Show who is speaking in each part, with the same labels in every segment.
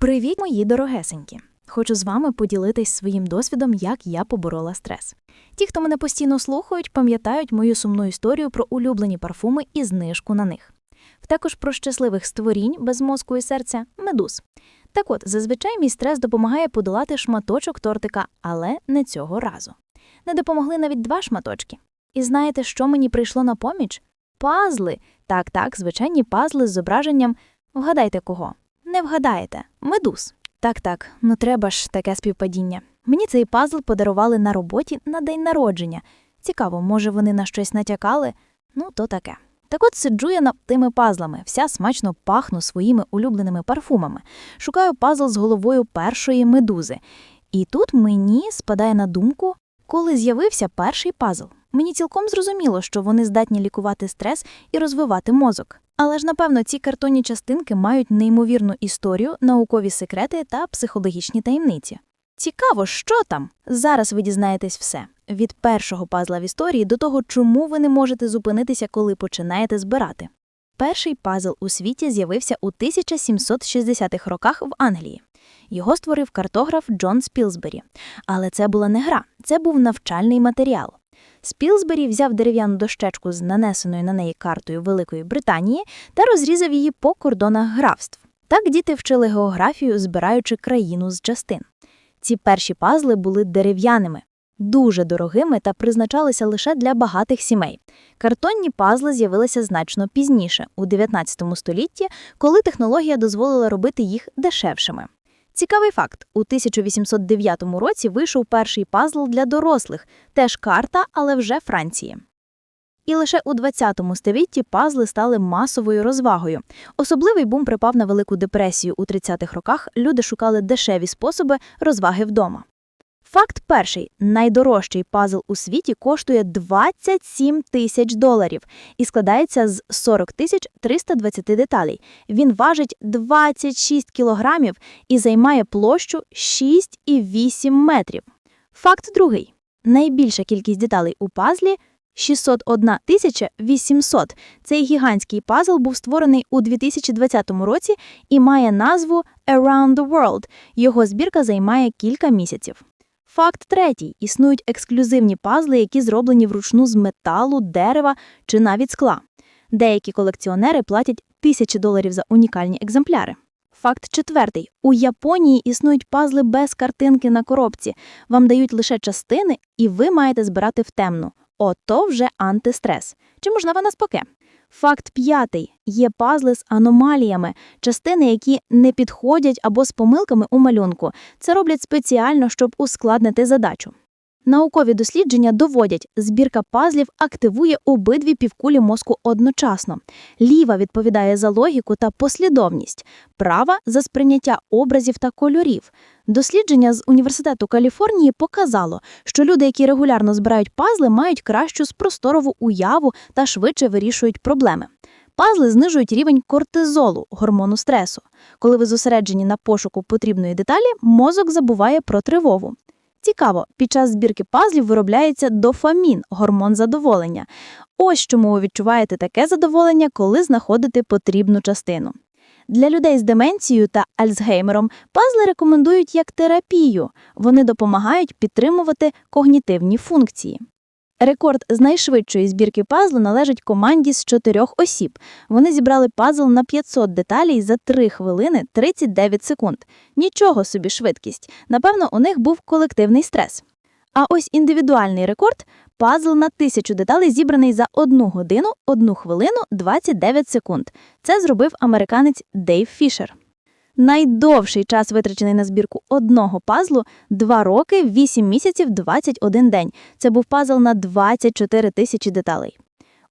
Speaker 1: Привіт, мої дорогесенькі! Хочу з вами поділитись своїм досвідом, як я поборола стрес. Ті, хто мене постійно слухають, пам'ятають мою сумну історію про улюблені парфуми і знижку на них. Також про щасливих створінь без мозку і серця медуз. Так от, зазвичай мій стрес допомагає подолати шматочок тортика, але не цього разу. Не допомогли навіть два шматочки. І знаєте, що мені прийшло на поміч? Пазли. Так, так, звичайні пазли з зображенням. Вгадайте кого? Не вгадаєте. Медуз. Так, так, ну треба ж таке співпадіння. Мені цей пазл подарували на роботі на день народження. Цікаво, може, вони на щось натякали? Ну, то таке. Так от сиджу я над тими пазлами, вся смачно пахну своїми улюбленими парфумами. Шукаю пазл з головою першої медузи. І тут мені спадає на думку, коли з'явився перший пазл. Мені цілком зрозуміло, що вони здатні лікувати стрес і розвивати мозок. Але ж, напевно, ці картонні частинки мають неймовірну історію, наукові секрети та психологічні таємниці. Цікаво, що там? Зараз ви дізнаєтесь все. Від першого пазла в історії до того, чому ви не можете зупинитися, коли починаєте збирати. Перший пазл у світі з'явився у 1760-х роках в Англії. Його створив картограф Джон Спілсбері. Але це була не гра, це був навчальний матеріал. Спілсбері взяв дерев'яну дощечку з нанесеною на неї картою Великої Британії та розрізав її по кордонах графств. Так діти вчили географію, збираючи країну з частин. Ці перші пазли були дерев'яними, дуже дорогими та призначалися лише для багатих сімей. Картонні пазли з'явилися значно пізніше, у 19 столітті, коли технологія дозволила робити їх дешевшими. Цікавий факт: у 1809 році вийшов перший пазл для дорослих, теж карта, але вже Франції. І лише у 20 столітті пазли стали масовою розвагою. Особливий бум припав на Велику депресію у 30-х роках. Люди шукали дешеві способи розваги вдома. Факт перший: найдорожчий пазл у світі коштує 27 тисяч доларів і складається з 40 тисяч 320 деталей. Він важить 26 кілограмів і займає площу 6,8 метрів. Факт другий: найбільша кількість деталей у пазлі 601 тисяча 800. Цей гігантський пазл був створений у 2020 році і має назву Around the World. Його збірка займає кілька місяців. Факт третій: існують ексклюзивні пазли, які зроблені вручну з металу, дерева чи навіть скла. Деякі колекціонери платять тисячі доларів за унікальні екземпляри. Факт четвертий: у Японії існують пазли без картинки на коробці. Вам дають лише частини, і ви маєте збирати в темну. Ото вже антистрес. Чи можливо навспаки? Факт п'ятий: є пазли з аномаліями, частини, які не підходять або з помилками у малюнку. Це роблять спеціально, щоб ускладнити задачу. Наукові дослідження доводять, збірка пазлів активує обидві півкулі мозку одночасно. Ліва відповідає за логіку та послідовність, права за сприйняття образів та кольорів. Дослідження з університету Каліфорнії показало, що люди, які регулярно збирають пазли, мають кращу спросторову уяву та швидше вирішують проблеми. Пазли знижують рівень кортизолу, гормону стресу. Коли ви зосереджені на пошуку потрібної деталі, мозок забуває про тривогу. Цікаво, під час збірки пазлів виробляється дофамін, гормон задоволення. Ось чому ви відчуваєте таке задоволення, коли знаходите потрібну частину. Для людей з деменцією та Альцгеймером пазли рекомендують як терапію. Вони допомагають підтримувати когнітивні функції. Рекорд з найшвидшої збірки пазлу належить команді з чотирьох осіб. Вони зібрали пазл на 500 деталей за 3 хвилини 39 секунд. Нічого собі швидкість. Напевно, у них був колективний стрес. А ось індивідуальний рекорд пазл на 1000 деталей зібраний за 1 годину, 1 хвилину 29 секунд. Це зробив американець Дейв Фішер. Найдовший час витрачений на збірку одного пазлу 2 роки, 8 місяців, 21 день. Це був пазл на 24 тисячі деталей.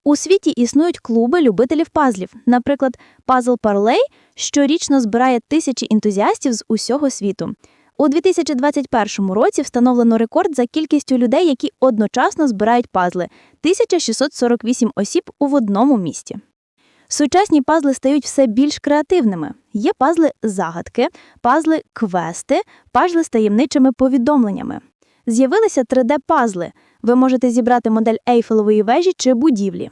Speaker 1: У світі існують клуби любителів пазлів. Наприклад, пазл Парлей щорічно збирає тисячі ентузіастів з усього світу. У 2021 році встановлено рекорд за кількістю людей, які одночасно збирають пазли 1648 осіб у одному місті. Сучасні пазли стають все більш креативними. Є пазли загадки, пазли квести, пазли з таємничими повідомленнями. З'явилися 3D-пазли. Ви можете зібрати модель Ейфелевої вежі чи будівлі.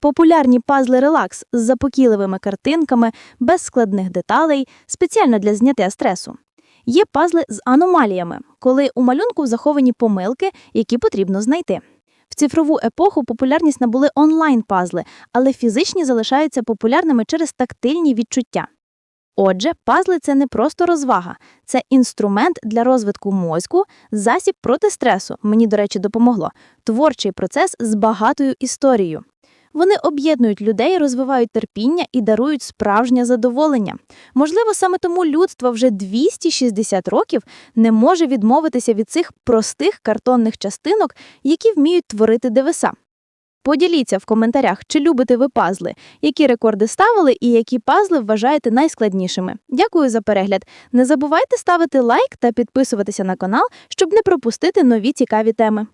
Speaker 1: Популярні пазли релакс з запокійливими картинками, без складних деталей, спеціально для зняття стресу. Є пазли з аномаліями, коли у малюнку заховані помилки, які потрібно знайти. В цифрову епоху популярність набули онлайн-пазли, але фізичні залишаються популярними через тактильні відчуття. Отже, пазли це не просто розвага, це інструмент для розвитку мозку, засіб проти стресу. Мені, до речі, допомогло. Творчий процес з багатою історією. Вони об'єднують людей, розвивають терпіння і дарують справжнє задоволення. Можливо, саме тому людство вже 260 років не може відмовитися від цих простих картонних частинок, які вміють творити дивеса. Поділіться в коментарях, чи любите ви пазли, які рекорди ставили і які пазли вважаєте найскладнішими. Дякую за перегляд. Не забувайте ставити лайк та підписуватися на канал, щоб не пропустити нові цікаві теми.